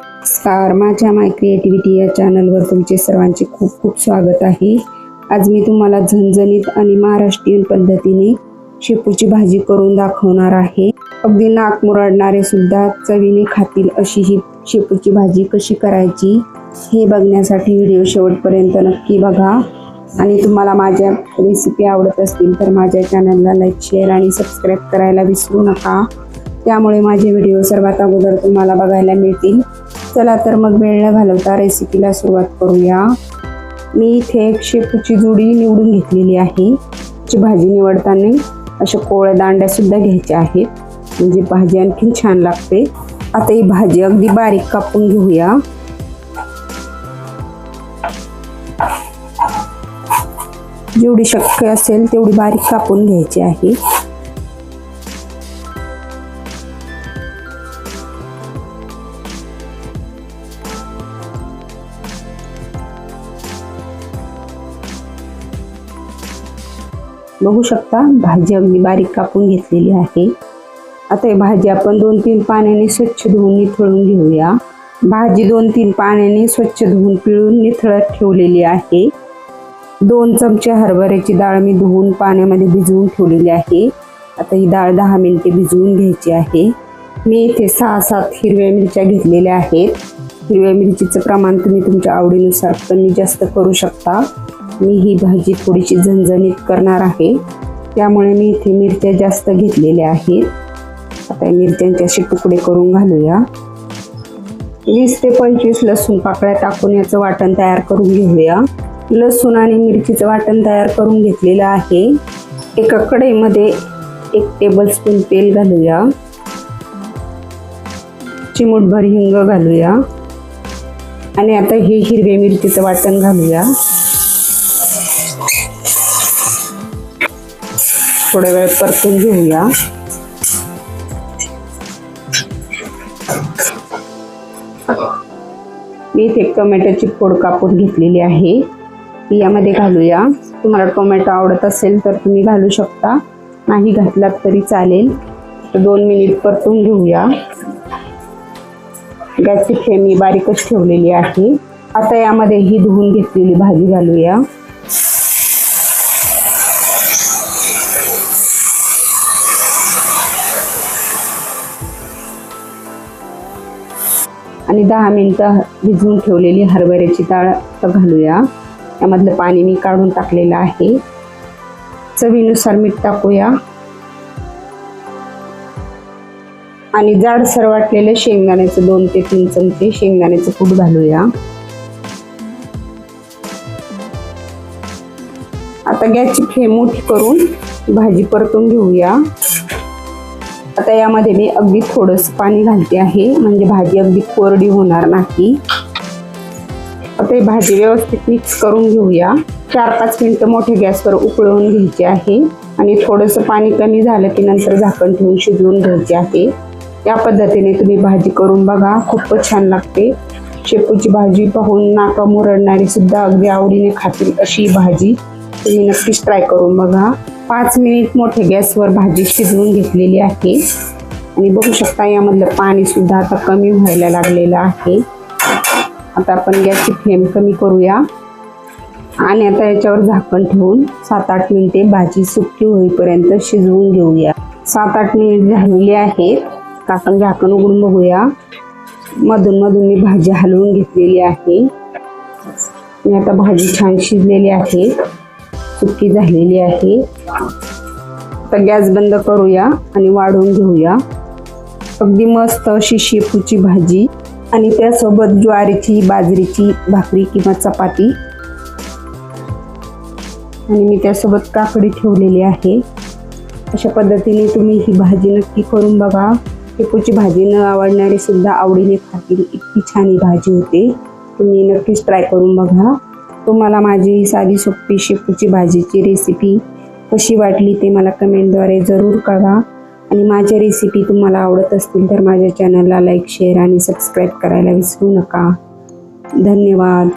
नमस्कार माझ्या माय क्रिएटिव्हिटी या चॅनलवर तुमचे सर्वांचे खूप खूप स्वागत आहे. आज मी तुम्हाला झणझणीत आणि महाराष्ट्रीयन पद्धतीने शेपूची भाजी करून दाखवणार आहे. अगदी नाक मुरडणारे सुद्धा चवीने खातील अशी ही शेपूची भाजी कशी करायची हे बघण्यासाठी व्हिडिओ शेवटपर्यंत नक्की बघा. आणि तुम्हाला माझ्या रेसिपी आवडत असतील तर माझ्या चॅनलला लाईक शेअर आणि सबस्क्राईब करायला विसरू नका. त्यामुळे माझे व्हिडिओ सर्वात अगोदर तुम्हाला बघायला मिळतील. चला तर मग वेळ न घालवता रेसिपीला सुरुवात करूया. मी इथे एक शेपूची जुडी निवडून घेतलेली आहे. ची भाजी निवडताना अशा कोळ्या दांड्यासुद्धा घ्यायच्या आहेत. म्हणजे भाजी आणखीन छान लागते. आता ही भाजी अगदी बारीक कापून घेऊया. जेवढी शक्य असेल तेवढी बारीक कापून घ्यायची आहे. बघू शकता भाजी अगदी बारीक कापून घेतलेली आहे. आता ही भाजी आपण दोन तीन पाण्याने स्वच्छ धुवून निथळून घेऊया. भाजी दोन तीन पाण्याने स्वच्छ धुवून पिळून निथळत ठेवलेली आहे. दोन चमचे हरभऱ्याची डाळ मी धुवून पाण्यामध्ये भिजवून ठेवलेली आहे. आता ही डाळ दहा मिनिटे भिजवून घ्यायची आहे. मी इथे सहा सात हिरव्या मिरच्या घेतलेल्या आहेत. हिरव्या मिरचीचं प्रमाण तुम्ही तुमच्या आवडीनुसार कमी जास्त करू शकता. मी ही भाजी थोडीशी झणझणीत करणार आहे. त्यामुळे मी इथे मिरच्या जास्त घेतलेल्या आहेत. आता मिरच्यांचे असे तुकडे करून घालूया. वीस ते पंचवीस लसूण पाकळ्या टाकून याचं वाटण तयार करून घेऊया. लसूण आणि मिरचीचं वाटण तयार करून घेतलेलं आहे. एका कढईमध्ये एक टेबलस्पून तेल घालूया. चिमूटभर हिंग घालूया. आणि आता हे हिरव्या मिरचीचं वाटण घालूया. थोड्या वेळ परतून घेऊया. मी इथे टोमॅटोची फोड कापून घेतलेली आहे. ती यामध्ये घालूया. तुम्हाला टोमॅटो आवडत असेल तर तुम्ही घालू शकता. नाही घातलात तरी चालेल. तर दोन मिनिट परतून घेऊया. गॅसची फ्लेम मी बारीकच ठेवलेली आहे. आता यामध्ये ही धुवून घेतलेली भाजी घालूया. आणि दहा मिनिटं भिजवून ठेवलेली हरभऱ्याची डाळ घालूया. यामधलं पाणी मी काढून टाकलेलं आहे. चवीनुसार मीठ टाकूया. आणि जाडसर वाटलेलं शेंगदाण्याचं दोन ते तीन चमचे शेंगदाण्याचं कूट घालूया. आता गॅसची फ्लेम मोठी करून भाजी परतून घेऊया. आता यामध्ये मी अगदी थोडस पाणी घालते आहे. म्हणजे भाजी अगदी कोरडी होणार नाही. आता ही भाजी व्यवस्थित मिक्स करून घेऊया. चार पाच मिनिटं मोठ्या गॅसवर उकळवून घ्यायची आहे. आणि थोडंसं पाणी कमी झालं की नंतर झाकण ठेवून शिजवून घ्यायचे आहे. या पद्धतीने तुम्ही भाजी करून बघा. खूपच छान लागते. शेपूची भाजी पाहून नाका मुरडणारी सुद्धा अगदी आवडीने खातील अशी भाजी. तुम्ही नक्कीच ट्राय करून बघा. पाच मिनिट मोठ्या गॅसवर भाजी शिजवून घेतलेली आहे. आणि बघू शकता यामधलं पाणीसुद्धा आता कमी व्हायला लागलेलं आहे. आता आपण गॅसची फ्लेम कमी करूया. आणि आता याच्यावर झाकण ठेवून सात आठ मिनिटे भाजी सुकी होईपर्यंत शिजवून घेऊया. सात आठ मिनिट झालेली आहेत. आपण झाकण उघडून बघूया. मधून मधून मी भाजी हलवून घेतलेली आहे. आणि आता भाजी छान शिजलेली आहे. सुकी झालेली आहे. आता गॅस बंद करूया आणि वाढवून घेऊया. अगदी मस्त अशी शेपूची भाजी आणि त्यासोबत ज्वारीची बाजरीची भाकरी किंवा चपाती. आणि मी त्यासोबत काकडी ठेवलेली आहे. अशा पद्धतीने तुम्ही ही भाजी नक्की करून बघा. शेपूची भाजी न आवडणारे सुद्धा आवडीने खातील. इतकी छान ही भाजी होते. तुम्ही नक्कीच ट्राय करून बघा. तुम्हाला माझी ही साधी सोपी शेपूची भाजीची रेसिपी कशी वाटली ते मला कमेंटद्वारे जरूर कळवा. आणि माझ्या रेसिपी तुम्हाला आवडत असतील तर माझ्या चॅनलला लाईक शेअर आणि सबस्क्राईब करायला विसरू नका. धन्यवाद.